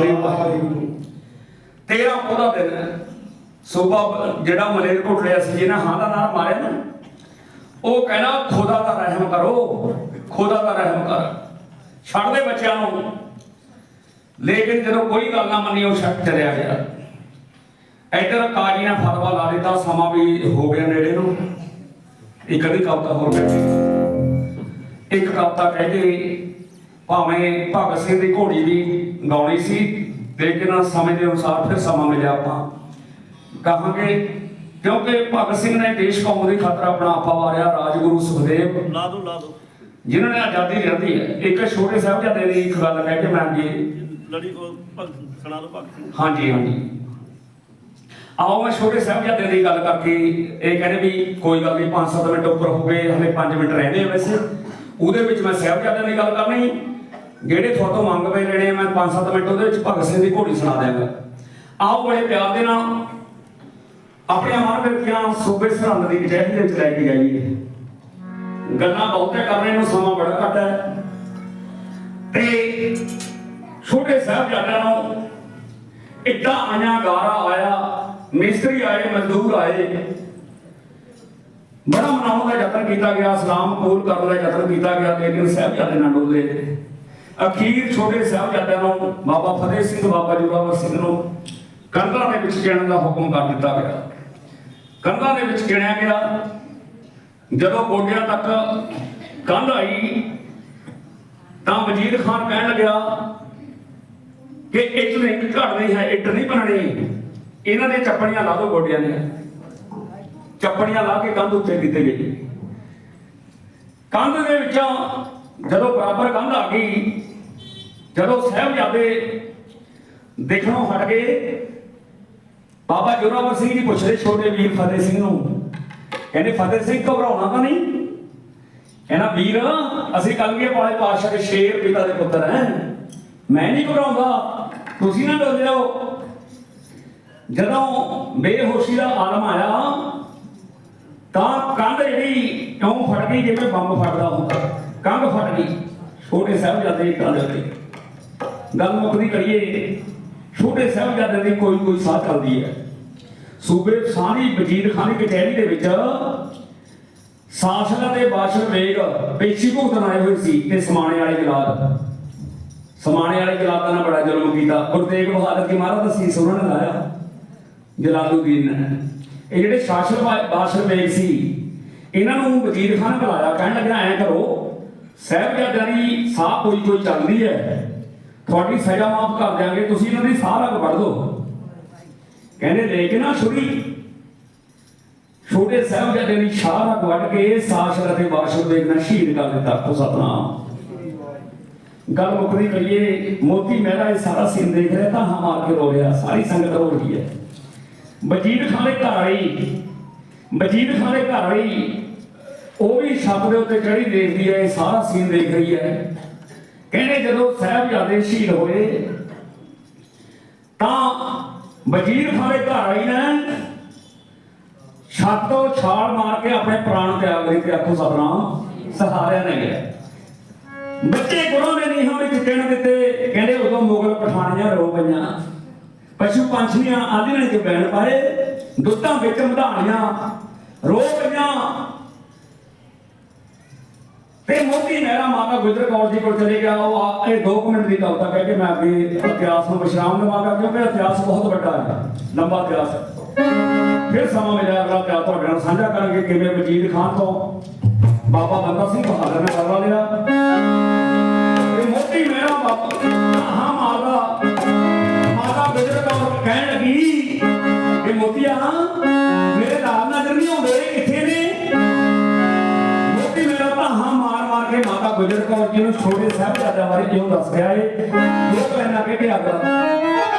ਸ੍ਰੀ ਵਾਹਿਗੁਰੂ। ਤੇਰਾ ਉਹਦਾ ਦਿਨ ਹੈ। ਸੋਭਾ ਜਿਹੜਾ ਮਲੇਰ ਘੁੱਟ ਸੀ, ਜਿਹਨੇ ਹਾਂ ਦਾ ਨਾਮ ਮਾਰਿਆ ਨਾ, ਉਹ ਕਹਿੰਦਾ, ਖੁਦਾ ਦਾ ਰਹਿਮ ਕਰੋ, ਖੁਦਾ ਦਾ ਰਹਿਮ ਕਰ। ਛੱਡ ਦੇ ਬੱਚਿਆਂ ਨੂੰ। ਲੇਕਿਨ ਜਦੋਂ ਕੋਈ ਗੱਲ ਨਾ ਮੰਨੀ, ਉਹ ਛੱਡ ਚਲਿਆ ਗਿਆ। ਇੱਧਰ ਕਾਜੀ ਨੇ ਫਰਵਾ ਲਾ ਦਿੱਤਾ, ਸਮਾਂ ਵੀ ਹੋ ਗਿਆ ਨੇੜੇ ਨੂੰ। ਇੱਕ ਅੱਧੀ ਕਵਿਤਾ ਹੋਰ ਬੈਠੀ। ਇੱਕ ਕਵਿਤਾ ਕਹਿ ਕੇ ਭਾਵੇਂ ਭਗਤ ਸਿੰਘ ਦੀ ਘੋੜੀ ਵੀ ਗਾਉਣੀ ਸੀ ਲੇਕਿਨ ਸਮੇਂ ਦੇ ਅਨੁਸਾਰ ਫਿਰ ਸਮਾਂ ਮਿਲਿਆ ਆਪਾਂ। ਕਹਾਂਗੇ ਕਿਉਂਕਿ ਭਗਤ ਸਿੰਘ ਨੇ ਦੇਸ਼ ਕੌਮ ਦੀ ਖਾਤਰ ਆਪਣਾ ਆਪਾ ਵਾਰਿਆ ਰਾਜਗੁਰੂ ਸੁਖਦੇਵ। ਲਾ ਦੋ ਲਾ ਦੋ ਜਿਨ੍ਹਾਂ ਨੇ ਆਜ਼ਾਦੀ ਦਿੱਤੀ ਹੈ। ਇੱਕ ਛੋਟੇ ਸਾਹਿਬਜ਼ਾਦੇ ਦੀ ਇੱਕ ਗੱਲ ਕਹਿ ਕੇ ਮੈਂ ਅੱਗੇ ਲੜੀ ਭਗਤ ਸੁਣਾ ਦੋ ਭਗਤ ਸਿੰਘ। ਹਾਂਜੀ ਹਾਂਜੀ। ਆਓ ਮੈਂ ਛੋਟੇ ਸਾਹਿਬਜ਼ਾਦੇ ਦੀ ਗੱਲ ਕਰਕੇ ਇਹ ਕਹਿੰਦੇ ਵੀ ਕੋਈ ਗੱਲ ਨਹੀਂ 5-7 ਮਿੰਟ ਉੱਪਰ ਹੋ ਗਏ ਹਲੇ 5 ਮਿੰਟ ਰਹਿੰਦੇ ਆ ਵੈਸੇ। ਉਹਦੇ ਵਿੱਚ ਮੈਂ ਸਾਹਿਬਜ਼ਾਦਿਆਂ ਦੀ ਗੱਲ ਕਰਨੀ। ਜਿਹੜੇ ਤੁਹਾਤੋਂ ਮੰਗ ਪਏ ਲੈਣੇ ਮੈਂ 5-7 ਮਿੰਟ ਉਹਦੇ ਵਿੱਚ ਭਗਤ ਸਿੰਘ ਦੀ ਘੋੜੀ ਸੁਣਾ ਦਿਆਂਗਾ। ਆਓ ਬੜੇ ਪਿਆਰ ਦੇ ਨਾਲ ਆਪਣੇ ਮਨ ਵਿਖਿਆ ਸੂਬੇ ਸਰਹੰਦ ਦੀ ਕਚਹਿਰੀ ਦੇ ਵਿੱਚ ਲੈ ਕੇ ਜਾਈਏ। ਗੱਲਾਂ ਬਹੁਤੇ ਕਰਨੇ ਨੂੰ ਸਮਾਂ ਬੜਾ ਘੱਟ ਹੈ। ਤੇ ਛੋਟੇ ਸਾਹਿਬਜ਼ਾਦਿਆਂ ਨੂੰ ਇੱਡਾ ਆਇਆ ਗਾਰਾ ਆਇਆ, ਮਿਸਤਰੀ ਆਏ, ਮਜ਼ਦੂਰ ਆਏ। ਬੜਾ ਮਨਾਉਣ ਦਾ ਯਤਨ ਕੀਤਾ ਗਿਆ ਸਲਾਮ ਕਬੂਲ ਕਰਨ ਦਾ ਯਤਨ ਕੀਤਾ ਗਿਆ ਲੇਕਿਨ ਸਾਹਿਬਜ਼ਾਦੇ ਨਾ ਡੋਲੇ ਅਖੀਰ ਛੋਟੇ ਸਾਹਿਬਜ਼ਾਦਿਆਂ ਨੂੰ ਬਾਬਾ ਫਤਿਹ ਸਿੰਘ ਬਾਬਾ ਜੋਰਾਵਰ ਸਿੰਘ ਨੂੰ ਕੰਧਾਂ ਦੇ ਵਿੱਚ ਗਿਣਨ ਦਾ ਹੁਕਮ ਕਰ ਦਿੱਤਾ ਗਿਆ। ਕੰਧਾਂ ਦੇ ਵਿੱਚ ਗਿਣਿਆ ਗਿਆ। ਜਦੋਂ ਗੋਡਿਆਂ ਤੱਕ ਕੰਧ ਆਈ, ਤਾਂ ਵਜ਼ੀਰ ਖਾਨ ਕਹਿਣ ਲੱਗਿਆ ਕਿ ਇੱਟ ਨਹੀਂ ਘੜਨੀ ਹੈ, ਇੱਟ ਨਹੀਂ ਬਣਨੀ ਇਹਨਾਂ ਨੇ ਚੱਪੜੀਆਂ ਲਾ ਦਿਓ ਗੋਡਿਆਂ ਦੀਆਂ। ਚੱਪੜੀਆਂ ਲਾ ਕੇ ਕੰਧ ਉੱਤੇ ਕੀਤੇ ਗਈ। ਕੰਧ ਦੇ ਵਿੱਚੋਂ ਜਦੋਂ ਬਰਾਬਰ ਕੰਧ ਆ ਗਈ ਜਦੋਂ ਸਾਹਿਬਜ਼ਾਦੇ ਦੇਖਣੋਂ ਹਟ ਗਏ, ਬਾਬਾ ਜੋਰਾਵਰ ਸਿੰਘ ਜੀ ਪੁੱਛਦੇ, ਛੋਟੇ ਵੀਰ ਫਤਿਹ ਸਿੰਘ ਨੂੰ, ਕਹਿੰਦੇ, ਫਤਿਹ ਸਿੰਘ, ਘਬਰਾਉਣਾ ਤਾਂ ਨਹੀਂ? ਕਹਿੰਦਾ, ਵੀਰ, ਅਸੀਂ ਕਲਗੀਏ ਵਾਲੇ ਪਾਤਸ਼ਾਹ ਦੇ ਸ਼ੇਰ ਪਿਤਾ ਦੇ ਪੁੱਤਰ ਹੈ। ਮੈਂ ਨਹੀਂ ਘਬਰਾਉਂਦਾ। ਤੁਸੀਂ ਨਾ ਡੋਲਿਓ ਜਦੋਂ ਬੇਹੋਸ਼ੀ ਦਾ ਆਲਮ ਆਇਆ, ਤਾਂ ਕੰਧ ਜਿਹੜੀ ਕਿਉਂ ਫਟ ਗਈ ਜਿਵੇਂ ਬੰਬ ਫਟਦਾ ਹੁੰਦਾ। ਕੰਧ ਫਟ ਗਈ। ਛੋਟੇ ਸਾਹਿਬਜ਼ਾਦੇ ਇੱਕ ਦੇ ਉੱਤੇ ਗੱਲ ਮੁੱਕਦੀ ਕਰੀਏ, ਛੋਟੇ ਸਾਹਿਬਜ਼ਾਦੇ ਦੀ ਕੋਈ ਕੋਈ ਸਾਹ ਚੱਲਦੀ ਹੈ। ਸੂਬੇ ਸਾਰੀ ਵਜ਼ੀਰ ਖਾਨ ਕਚਹਿਰੀ ਦੇ ਵਿੱਚ ਸਾਸਲਾ ਦੇ ਬਾਸ਼ਰ ਵੇਗ ਪੇਸ਼ੀ ਭੁਗਤਣ ਆਏ ਹੋਏ ਸੀ ਤੇ ਸਮਾਣੇ ਵਾਲੇ ਜਲਾਦ। ਸਮਾਣੇ ਵਾਲੇ ਜਲਾਦਾਂ ਨਾਲ ਬੜਾ ਜ਼ੁਲਮ ਕੀਤਾ। ਗੁਰੂ ਤੇਗ ਬਹਾਦਰ ਜੀ ਮਹਾਰਾਜ ਦਾ ਸੀਸ ਉਹਨਾਂ ਨੇ ਲਾਇਆ ਜਲਾਲੂਦੀਨ ਨੇ। ਇਹ ਜਿਹੜੇ ਸ਼ਾਸਕ ਬਾਸ਼ਰ ਵੇਗ ਸੀ, ਇਹਨਾਂ ਨੂੰ ਵਜ਼ੀਰ ਖਾਨ ਬੁਲਾਇਆ, ਕਹਿਣ ਲੱਗਾ ਐਂ ਕਰੋ, ਸਾਹਿਬਜ਼ਾਦਿਆਂ ਦੀ ਸਾਹ ਕੋਈ ਕੋਈ ਚੱਲਦੀ ਹੈ। ਤੁਹਾਡੀ ਸਜ਼ਾ ਮਾਫ ਕਰ ਦਿਆਂਗੇ, ਤੁਸੀਂ ਇਹਨਾਂ ਦੀ ਸਾਹ ਰੱਖ ਵੜ ਦਿਓ। ਕਹਿੰਦੇ, ਲੇਕਿਨ ਨਾ ਛੁਰੀ ਛੋਟੇ ਸਾਹਿਬਜ਼ਾਦੇ ਦੀ ਸ਼ਾਹ ਰੱਖ ਵੱਢ ਕੇ ਸਾਸ਼ਰ ਅਤੇ ਬਾਸ਼ਰ ਵੇਗ ਨਾਲ ਕਰ ਦਿੱਤਾ ਕੋ ਸਤਨਾਮ। ਗੱਲ ਮੁਕਰੀ ਕਰੀਏ ਮੋਤੀ ਮਹਿਰਾ ਇਹ ਸਾਰਾ ਸੀਨ ਦੇਖ ਰਿਹਾ ਤਾਂ ਹਾਂ ਮਾਰ ਕੇ ਰੋ ਰਿਹਾ, ਸਾਰੀ ਸੰਗਤ ਰੋ ਰਹੀ ਹੈ। ਵਜੀਦ ਖਾਨ ਦੇ ਘਰ ਆਈ ਵਜੀਦ ਖਾਨ ਦੇ ਘਰ ਆਈ ਉਹ ਵੀ ਛੱਤ ਦੇ ਉੱਤੇ ਚੜੀ ਦੇਖਦੀ ਹੈ, ਇਹ ਸਾਰਾ ਸੀਨ ਦੇਖ ਰਹੀ ਹੈ। ਕਹਿੰਦੇ ਜਦੋਂ ਸਾਹਿਬਜ਼ਾਦੇ ਸ਼ਹੀਦ ਹੋਏ, ਤਾਂ ਵਜੀਰ ਖਾਨ ਘਰ ਆਈ ਨੇ, ਛੱਤ ਛਾਲ ਮਾਰ ਕੇ ਆਪਣੇ ਪ੍ਰਾਣ ਤਿਆਗ ਲਈ ਤੇ ਆਖੋ ਸਤਨਾਮ, ਸਹਾਰਿਆਂ ਨੇ ਗਿਆ ਬੱਚੇ ਗੁਰੂ ਨੇ ਨਹੀਂ ਹਮੇ ਚਿੱਟਣ ਦਿੱਤੇ, ਕਹਿੰਦੇ ਉਦੋਂ ਮੁਗਲ ਪਠਾਨੀਆਂ ਰੋ ਪਈਆਂ। ਪਸ਼ੂ ਪੰਛੀਆਂ ਆਦਿ ਨੇ ਜੋ ਪਾਏ, ਦੁੱਤਾਂ ਵਿੱਚ ਮਧਾਣੀਆਂ ਰੋ ਪਈਆਂ। ਤੇ ਮੋਤੀ ਮਹਿਰਾ ਮਾਤਾ ਗੁਜਰ ਕੌਰ ਜੀ ਕੋਲ ਚਲੇ ਗਿਆ, ਉਹ ਇਹ 2 ਮਿੰਟ ਦੀ ਕਵਿਤਾ ਕਹਿ ਕੇ ਮੈਂ ਅੱਗੇ ਇਤਿਹਾਸ ਨੂੰ ਵਿਸ਼ਰਾਮ ਦੇਵਾਂਗਾ ਕਿਉਂਕਿ ਇਤਿਹਾਸ ਬਹੁਤ ਵੱਡਾ ਹੈ, ਲੰਬਾ ਇਤਿਹਾਸ ਹੈ। ਫਿਰ ਸਮਾਂ ਮਿਲਿਆ, ਅਗਲਾ ਇਤਿਹਾਸ ਤੁਹਾਡੇ ਨਾਲ ਸਾਂਝਾ ਕਰਾਂਗੇ, ਕਿਵੇਂ ਵਜੀਦ ਖਾਨ ਤੋਂ ਬਾਬਾ ਬੰਦਾ ਸਿੰਘ ਬਹਾਦਰ ਨੇ ਕਰਵਾ ਲਿਆ। ਤੇ ਮੋਤੀ ਮਹਿਰਾ ਬਾਬਾ ਹਾਂ ਮਾਤਾ ਮਾਤਾ ਗੁਜਰ ਕੌਰ ਕਹਿਣ ਲੱਗੀ ਕਿ ਮੋਤੀਆ ਮੇਰੇ ਨਾਲ ਨਜ਼ਰ ਨਹੀਂ ਆਉਂਦੇ ਕਿੱਥੇ ਨੇ ਕੇ ਮਾਤਾ ਗੁਜਰ ਕੌਰ ਜੀ ਨੂੰ ਛੋਟੇ ਸਾਹਿਬਜ਼ਾਦਿਆਂ ਬਾਰੇ ਕਿਉਂ ਦੱਸ ਰਿਹਾ ਏ? ਲੋਕ ਲੈਣਾ ਕਿ ਕਿ ਅਗਲਾ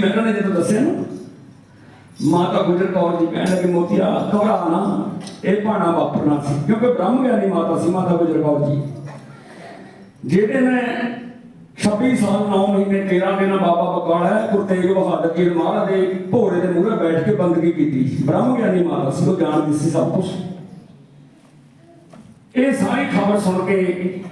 ਮੋਤੀ ਮਹਿਰਾ ਨੇ ਜਦੋਂ ਦੱਸਿਆ ਨਾ। ਮਾਤਾ ਗੁਜਰ ਕੌਰ ਜੀ ਕਹਿਣ ਲੱਗੇ ਮੋਤੀਆ ਘਬਰਾ ਇਹ ਭਾਣਾ ਵਾਪਰਨਾ ਸੀ। ਕਿਉਂਕਿ ਬ੍ਰਹਮ ਗਿਆਨੀ ਮਾਤਾ ਸੀ, ਮਾਤਾ ਗੁਜਰ ਕੌਰ ਜੀ। ਜਿਹੜੇ ਨੇ 26 ਸਾਲ 9 ਮਹੀਨੇ 13 ਦਿਨ ਬਾਬਾ ਬਕਾਲ ਹੈ, ਗੁਰੂ ਤੇਗ ਬਹਾਦਰ ਜੀ ਮਹਾਰਾਜ ਦੇ ਭੋਰੇ ਦੇ ਮੂਹਰੇ ਬੈਠ ਕੇ ਬੰਦਗੀ ਕੀਤੀ ਬ੍ਰਹਮ ਗਿਆਨੀ ਮਾਤਾ ਸੀ, ਉਹ ਜਾਣਦੀ ਸੀ ਸਭ ਕੁਝ ਇਹ ਸਾਰੀ ਖਬਰ ਸੁਣ ਕੇ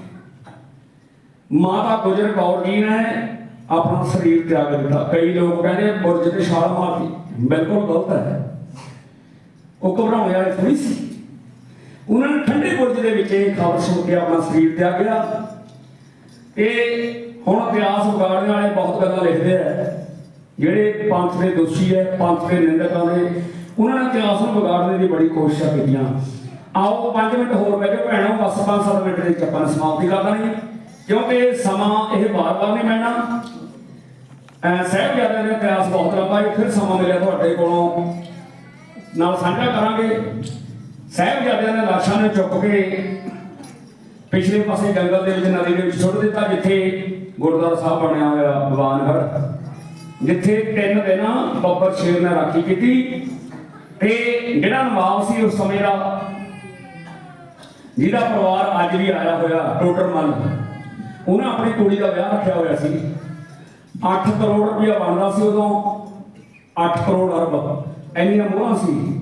ਮਾਤਾ ਗੁਜਰ ਕੌਰ ਜੀ ਨੇ ਆਪਣਾ ਸਰੀਰ ਤਿਆਗ ਦਿੱਤਾ ਕਈ ਲੋਕ ਕਹਿੰਦੇ ਬੁਰਜ ਤੇ ਛਾਲ ਮਾਰਦੀ। ਬਿਲਕੁਲ ਗਲਤ ਹੈ। ਉਹ ਘਬਰਾਉਣ ਵਾਲੇ ਥੋੜੀ ਸੀ। ਉਹਨਾਂ ਨੇ ਠੰਡੇ ਬੁਰਜ ਦੇ ਵਿੱਚ ਇਹ ਖਬਰ ਸੁਣ ਕੇ ਆਪਣਾ ਸਰੀਰ ਤਿਆਗ ਤਿਆਗਿਆ ਇਹ ਹੁਣ ਇਤਿਹਾਸ ਵਿਗਾੜਨ ਵਾਲੇ ਬਹੁਤ ਗੱਲਾਂ ਲਿਖਦੇ ਆ। ਜਿਹੜੇ ਪੰਥ ਦੇ ਦੋਸ਼ੀ ਹੈ, ਪੰਥ ਦੇ ਨਿੰਦਕਾਂ ਨੇ, ਉਹਨਾਂ ਨੇ ਇਤਿਹਾਸ ਨੂੰ ਵਿਗਾੜਨ ਦੀ ਬੜੀ ਕੋਸ਼ਿਸ਼ਾਂ ਕੀਤੀਆਂ। ਆਓ 5 ਮਿੰਟ ਹੋਰ ਬਹਿ ਕੇ ਭੈਣੋ, ਬਸ 5-7 ਮਿੰਟ ਦੇ ਵਿੱਚ ਆਪਾਂ ਨੇ ਸਮਾਪਤੀ ਕਰ ਦੇਣੀ ਕਿਉਂਕਿ ਸਮਾਂ ਇਹ ਵਾਰ-ਵਾਰ ਨਹੀਂ ਮਿਲਣਾ। ਅਹ ਸਾਹਿਬਜ਼ਾਦਿਆਂ ਦਾ ਇਤਿਹਾਸ ਬਹੁਤ ਲੰਬਾ ਹੈ, ਫਿਰ ਸਮਾਂ ਮਿਲਿਆ ਤੁਹਾਡੇ ਕੋਲੋਂ। ਨਾਲ ਸਾਂਝਾ ਕਰਾਂਗੇ, ਸਾਹਿਬਜ਼ਾਦਿਆਂ ਦੇ ਲਾਸ਼ਾਂ ਨੂੰ ਚੁੱਕ ਕੇ ਪਿਛਲੇ ਪਾਸੇ ਜੰਗਲ ਦੇ ਵਿੱਚ, ਨਦੀ ਦੇ ਵਿੱਚ ਸੁੱਟ ਦਿੱਤਾ, ਜਿੱਥੇ ਗੁਰਦੁਆਰਾ ਸਾਹਿਬ ਬਣਿਆ ਹੋਇਆ, ਭਗਵਾਨਗੜ੍ਹ, ਜਿੱਥੇ ਤਿੰਨ ਦਿਨ ਬੱਬਰ ਸ਼ੇਰ ਨੇ ਰਾਖੀ ਕੀਤੀ। ਤੇ ਜਿਹੜਾ ਨਵਾਬ ਸੀ ਉਸ ਸਮੇਂ ਦਾ, ਜਿਹਦਾ ਪਰਿਵਾਰ ਅੱਜ ਵੀ ਆਇਆ ਹੋਇਆ ਟੋਟਰ ਮੱਲ ਉਹਨਾਂ ਆਪਣੀ ਕੁੜੀ ਦਾ ਵਿਆਹ ਰੱਖਿਆ ਹੋਇਆ ਸੀ। 8 ਕਰੋੜ ਰੁਪਇਆ ਬਣਦਾ ਸੀ ਉਦੋਂ 8 ਕਰੋੜ ਅਰਬ ਇੰਨੀਆਂ ਮੋਹਰਾਂ ਸੀ।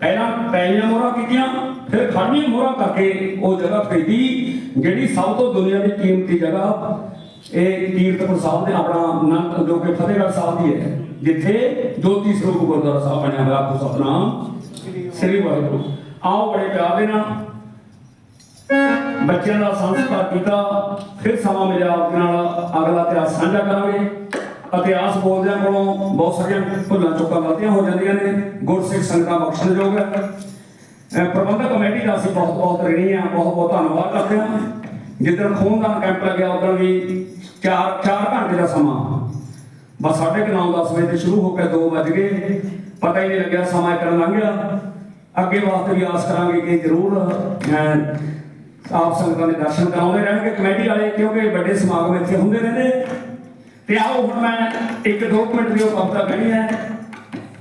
ਪਹਿਲਾਂ ਪੈਣੀਆਂ ਮੋਹਰਾਂ ਕੀਤੀਆਂ, ਫਿਰ ਖਾਣੀਆਂ ਮੋਹਰਾਂ ਕਰਕੇ ਉਹ ਜਗ੍ਹਾ ਖਰੀਦੀ, ਜਿਹੜੀ ਸਭ ਤੋਂ ਦੁਨੀਆ ਦੀ ਕੀਮਤੀ ਜਗ੍ਹਾ। ਇਹ ਕੀਰਤਪੁਰ ਸਾਹਿਬ ਨੇ ਆਪਣਾ ਨਾਮ ਜੋ ਕਿ ਫਤਿਹਗੜ੍ਹ ਸਾਹਿਬ ਦੀ ਹੈ, ਜਿੱਥੇ ਜੋਤੀ ਸਰੂਪ ਗੁਰਦੁਆਰਾ ਸਾਹਿਬ ਬਣਿਆ ਹੋਇਆ। ਆਪੋ ਸਤਨਾਮ। ਸ੍ਰੀ ਵਾਹਿਗੁਰੂ। ਆਓ ਬੜੇ ਪਿਆਰ ਦੇ ਨਾਲ। ਬੱਚਿਆਂ ਦਾ ਸੰਸਕਾਰ ਕੀਤਾ, ਫਿਰ ਸਮਾਂ ਮਿਲਿਆ ਆਪਣੇ ਨਾਲ, ਅਗਲਾ ਇਤਿਹਾਸ ਸਾਂਝਾ ਕਰਾਂਗੇ। ਇਤਿਹਾਸ ਬੋਲਦਿਆਂ ਕੋਲੋਂ ਬਹੁਤ ਸਾਰੀਆਂ ਭੁੱਲਾਂ ਚੁੱਕਾਂ ਗਲਤੀਆਂ ਹੋ ਜਾਂਦੀਆਂ ਨੇ ਗੁਰਸਿੱਖ ਸੰਗਤਾਂ ਬਖਸ਼ਣਯੋਗ ਹੈ। ਪ੍ਰਬੰਧਕ ਕਮੇਟੀ ਦਾ ਅਸੀਂ ਬਹੁਤ ਬਹੁਤ ਰਣੀ ਆ ਬਹੁਤ ਬਹੁਤ ਧੰਨਵਾਦ ਕਰਦੇ ਹਾਂ। ਜਿੱਦਣ ਖੂਨਦਾਨ ਕੈਂਪ ਲੱਗਿਆ, ਉਦੋਂ ਵੀ 4 4 ਘੰਟੇ ਦਾ ਸਮਾਂ। ਬਸ ਸਾਢੇ ਕੁ ਨੌ 10 ਵਜੇ ਤੇ ਸ਼ੁਰੂ ਹੋ ਕੇ 2 ਵੱਜ ਗਏ। ਪਤਾ ਹੀ ਨਹੀਂ ਲੱਗਿਆ ਸਮਾਂ ਕਰਨ ਲੰਘ ਗਿਆ। ਅੱਗੇ ਵਾਸਤੇ ਵੀ ਆਸ ਕਰਾਂਗੇ ਕਿ ਜ਼ਰੂਰ ਆਪ ਸੰਗਤਾਂ ਦੇ ਦਰਸ਼ਨ ਕਰਾਉਂਦੇ ਰਹਿਣਗੇ, ਕਮੇਟੀ ਵਾਲੇ, ਕਿਉਂਕਿ ਵੱਡੇ ਸਮਾਗਮ ਇੱਥੇ ਹੁੰਦੇ ਰਹਿੰਦੇ। ਤੇ ਆਓ, ਹੁਣ ਮੈਂ ਇੱਕ ਦੋ ਮਿੰਟ ਦੀ ਉਹ ਕਵਿਤਾ ਕਹਿਣੀ ਹੈ।